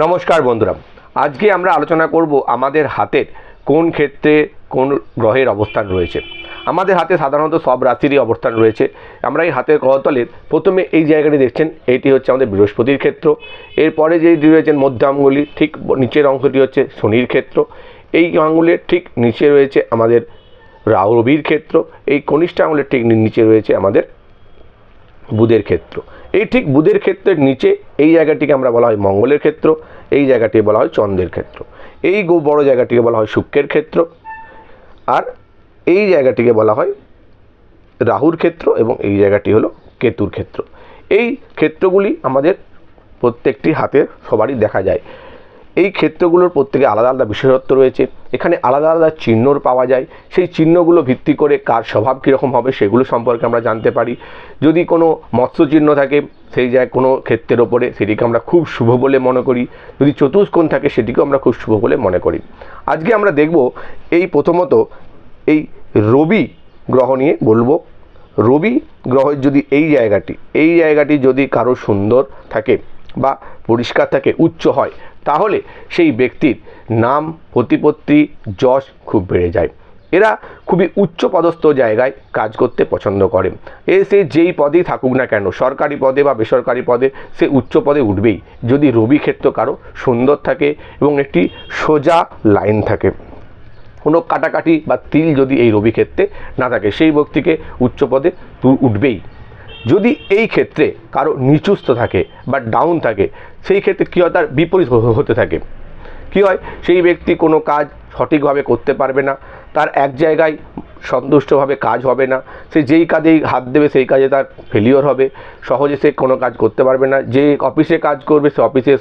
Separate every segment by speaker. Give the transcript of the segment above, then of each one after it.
Speaker 1: নমস্কার বন্ধুরা। আজকে আমরা আলোচনা করব আমাদের হাতের কোন ক্ষেত্রে কোন গ্রহের অবস্থান রয়েছে। আমাদের হাতে সাধারণত সব রাশিরই অবস্থান রয়েছে। আমরা এই হাতের করতলের প্রথমে এই জায়গাটি দেখছেন, এটি হচ্ছে আমাদের বৃহস্পতির ক্ষেত্র। এরপরে যে রয়েছেন মধ্য আঙ্গুলি, ঠিক নিচের অংশটি হচ্ছে শনির ক্ষেত্র। এই আঙ্গুলের ঠিক নিচে রয়েছে আমাদের রাহু রবির ক্ষেত্র। এই কনিষ্ঠ আঙুলের ঠিক নিচে রয়েছে আমাদের বুধের ক্ষেত্র। এই ঠিক বুধের ক্ষেত্রের নিচে এই জায়গাটিকে আমরা বলা হয় মঙ্গলের ক্ষেত্র, এই জায়গাটিকে বলা হয় চন্দ্রের ক্ষেত্র। এই গো বড় জায়গাটিকে বলা হয় শুক্রের ক্ষেত্র, আর এই জায়গাটিকে বলা হয় রাহুর ক্ষেত্র এবং এই জায়গাটি হলো কেতুর ক্ষেত্র। এই ক্ষেত্রগুলি আমাদের প্রত্যেকটি হাতে সবারই দেখা যায়। এই ক্ষেত্রগুলোর প্রত্যেকে আলাদা আলাদা বিশেষত্ব রয়েছে। এখানে আলাদা আলাদা চিহ্নর পাওয়া যায়। সেই চিহ্নগুলো ভিত্তি করে কার স্বভাব কীরকম হবে সেগুলো সম্পর্কে আমরা জানতে পারি। যদি কোনো মৎস্য চিহ্ন থাকে, সেই জায়গায় কোনো ক্ষেত্রের ওপরে সেটিকে আমরা খুব শুভ বলে মনে করি। যদি চতুষ্কোণ থাকে, সেটিকেও আমরা খুব শুভ বলে মনে করি। আজকে আমরা দেখব এই প্রথমত এই রবি গ্রহ নিয়ে বলব। রবি গ্রহের যদি এই জায়গাটি এই জায়গাটি যদি কারও সুন্দর থাকে বা পরিষ্কার থাকে, উচ্চ হয় তাহলে সেই ব্যক্তির নাম, প্রতিপত্তি, যশ খুব বেড়ে যায়। এরা খুবই উচ্চ পদস্থ জায়গায় কাজ করতে পছন্দ করে। এ, সে যেই পদেই থাকুক না কেন, সরকারি পদে বা বেসরকারি পদে সে উচ্চ পদে উঠবেই। যদি রবি ক্ষেত্র কারও সুন্দর থাকে এবং একটি সোজা লাইন থাকে, কোনো কাটাকাটি বা তিল যদি এই রবি ক্ষেত্রে না থাকে, সেই ব্যক্তিকে উচ্চ পদে উঠবেই। যদি এই ক্ষেত্রে কারও নিচুস্থ থাকে বা ডাউন থাকে, সেই ক্ষেত্রে কী হয়? তার বিপরীত হতে থাকে। কী হয়? সেই ব্যক্তি কোনো কাজ সঠিকভাবে করতে পারবে না, তার এক জায়গায় সন্তুষ্টভাবে কাজ হবে না, সে যেই কাজেই হাত দেবে, সেই কাজে তার ফেলিওর হবে। সহজে সে কোনো কাজ করতে পারবে না। যে অফিসে কাজ করবে, সে অফিসে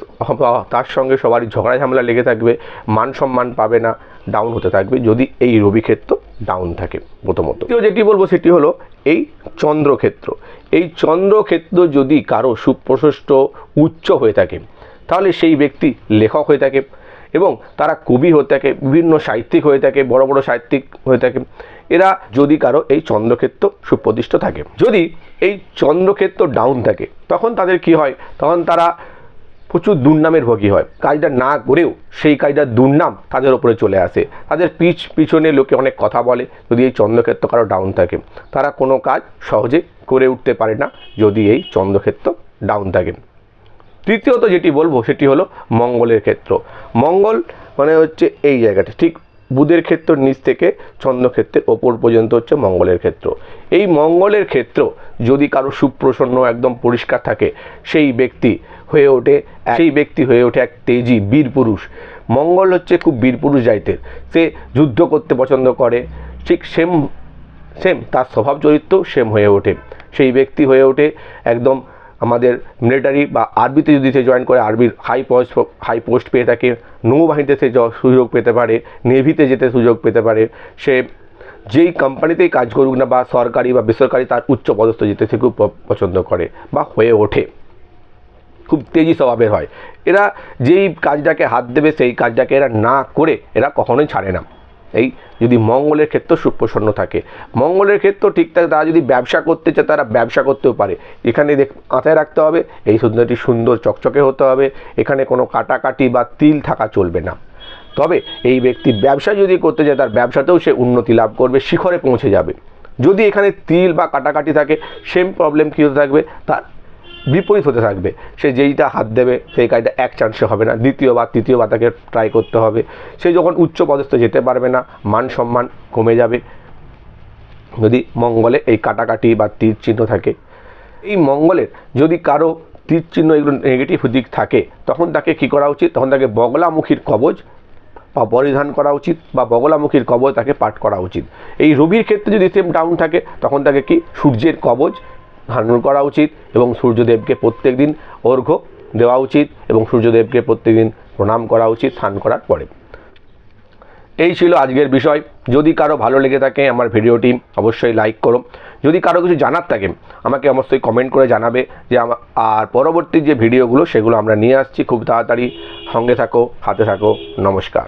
Speaker 1: তার সঙ্গে সবারই ঝগড়া ঝামেলা লেগে থাকবে, মান সম্মান পাবে না ডাউন হতে থাকবে। যদি এই রবি ক্ষেত্র ডাউন থাকে প্রথমত। দ্বিতীয় যেটি বলব সেটি হলো এই চন্দ্রক্ষেত্র। এই চন্দ্রক্ষেত্র যদি কারও সুপ্রশস্ত উচ্চ হয়ে থাকে, তাহলে সেই ব্যক্তি লেখক হয়ে থাকে এবং তারা কবি হয়ে থাকে, বিভিন্ন সাহিত্যিক হয়ে থাকে, বড় বড় সাহিত্যিক হয়ে থাকে। এরা যদি কারও এই চন্দ্রক্ষেত্র সুপ্রতিষ্ঠ থাকে, যদি এই চন্দ্রক্ষেত্র ডাউন থাকে, তখন তাদের কি হয়? তখন তারা প্রচুর দুর্নামের ভোগী হয়। কাজটা না করেও সেই কাজটার দুর্নাম তাদের ওপরে চলে আসে। তাদের পিছ পিছনে লোকে অনেক কথা বলে, যদি এই চন্দ্রক্ষেত্র কারও ডাউন থাকে। তারা কোনো কাজ সহজে করে উঠতে পারে না, যদি এই চন্দ্রক্ষেত্র ডাউন থাকে। তৃতীয়ত যেটি বলব, সেটি হলো মঙ্গলের ক্ষেত্র। মঙ্গল মানে হচ্ছে এই জায়গাটা। ঠিক বুধের ক্ষেত্র নিচ থেকে চন্দ্রক্ষেত্রের ওপর পর্যন্ত হচ্ছে মঙ্গলের ক্ষেত্র। এই মঙ্গলের ক্ষেত্র যদি কারও সুপ্রসন্ন একদম পরিষ্কার থাকে, সেই ব্যক্তি হয়ে ওঠে সেই ব্যক্তি হয়ে ওঠে এক তেজি বীর পুরুষ। মঙ্গল হচ্ছে খুব বীর পুরুষ যাইতে সে যুদ্ধ করতে পছন্দ করে, ঠিক সেম সেম তার স্বভাব চরিত্র সেম হয়ে ওঠে। সেই ব্যক্তি হয়ে ওঠে একদম আমাদের মিলিটারি বা আর্মিতে যদি সে জয়েন করে আর্মির হাই পোস্ট হাই পোস্ট পেয়ে থাকে, নৌবাহিনীতে সে সুযোগ পেতে পারে নেভিতে যেতে সুযোগ পেতে পারে, সে যেই কোম্পানিতেই কাজ করুক না বা সরকারি বা বেসরকারি তার উচ্চ পদস্থ যেতে সে খুব পছন্দ করে বা হয়ে ওঠে। খুব তেজি স্বভাবের হয়। এরা যেই কাজটাকে হাত দেবে, সেই কাজটাকে এরা না করে, এরা কখনোই ছাড়ে না। এই যদি মঙ্গলের ক্ষেত্র সুপ্রসন্ন থাকে। মঙ্গলের ক্ষেত্র ঠিক থাকে, তারা যদি ব্যবসা করতে চায়, তারা ব্যবসা করতেও পারে। এখানে দেখ, মাথায় রাখতে হবে, এই সুন্দরটি সুন্দর চকচকে হতে হবে, এখানে কোনো কাটাকাটি বা তিল থাকা চলবে না। তবে এই ব্যক্তি ব্যবসা যদি করতে চায়, তার ব্যবসাতেও সে উন্নতি লাভ করবে, শিখরে পৌঁছে যাবে। যদি এখানে তিল বা কাটাকাটি থাকে সেম প্রবলেম কী হতে থাকবে? তার বিপরীত হতে থাকবে। সে যেইটা হাত দেবে, সেই কাজটা এক চান্সে হবে না। দ্বিতীয়বার, তৃতীয়বার তাকে ট্রাই করতে হবে। সে যখন উচ্চ পদস্থ যেতে পারবে না, মান সম্মান কমে যাবে। যদি মঙ্গলে এই কাটাকাটি বা তীর চিহ্ন থাকে, এই মঙ্গলের যদি কারও তীর চিহ্ন এগুলো নেগেটিভ দিক থাকে, তখন তাকে কি করা উচিত? তখন তাকে বগলামুখীর কবজ বা পরিধান করা উচিত বা বগলামুখীর কবজ তাকে পাঠ করা উচিত। এই রবির ক্ষেত্রে যদি সেম ডাউন থাকে, তখন তাকে কি? সূর্যের কবচ ধারণ করা উচিত এবং সূর্যদেবকে প্রত্যেক দিন অর্ঘ্য দেওয়া উচিত এবং সূর্যদেবকে প্রত্যেক দিন প্রণাম করা উচিত, স্নান করার পরে। এই ছিল আজকের বিষয়। যদি কারও ভালো লেগে থাকে আমার ভিডিওটি, অবশ্যই লাইক করো। যদি কারও কিছু জানার থাকে, আমাকে অবশ্যই কমেন্ট করে জানাবে যে আর পরবর্তী যে ভিডিওগুলো, সেগুলো আমরা নিয়ে আসছি। খুব তাড়াতাড়ি সঙ্গে থাকো হাতে থাকো। নমস্কার।